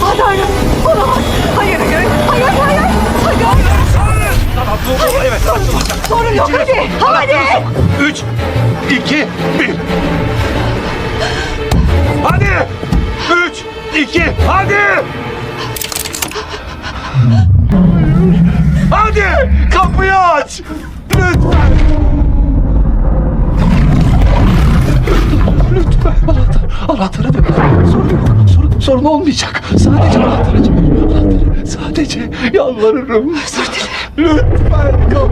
Hayır, hayır. Olamaz. Hayır, hayır. Hayır, hayır. Hayır. Tamam, dur, dur. Evet, açılacak. Sorun yok, hadi. Hadi. Üç, iki, bir. Hadi. Üç, iki, hadi. Hadi, kapıyı aç. Lütfen. Lütfen. Anahtar, anahtarı ver. Sorun yok sorun, olmayacak. Sadece anahtarı. Anahtarı, sadece yalvarırım. Özür dilerim. Lütfen kapıyı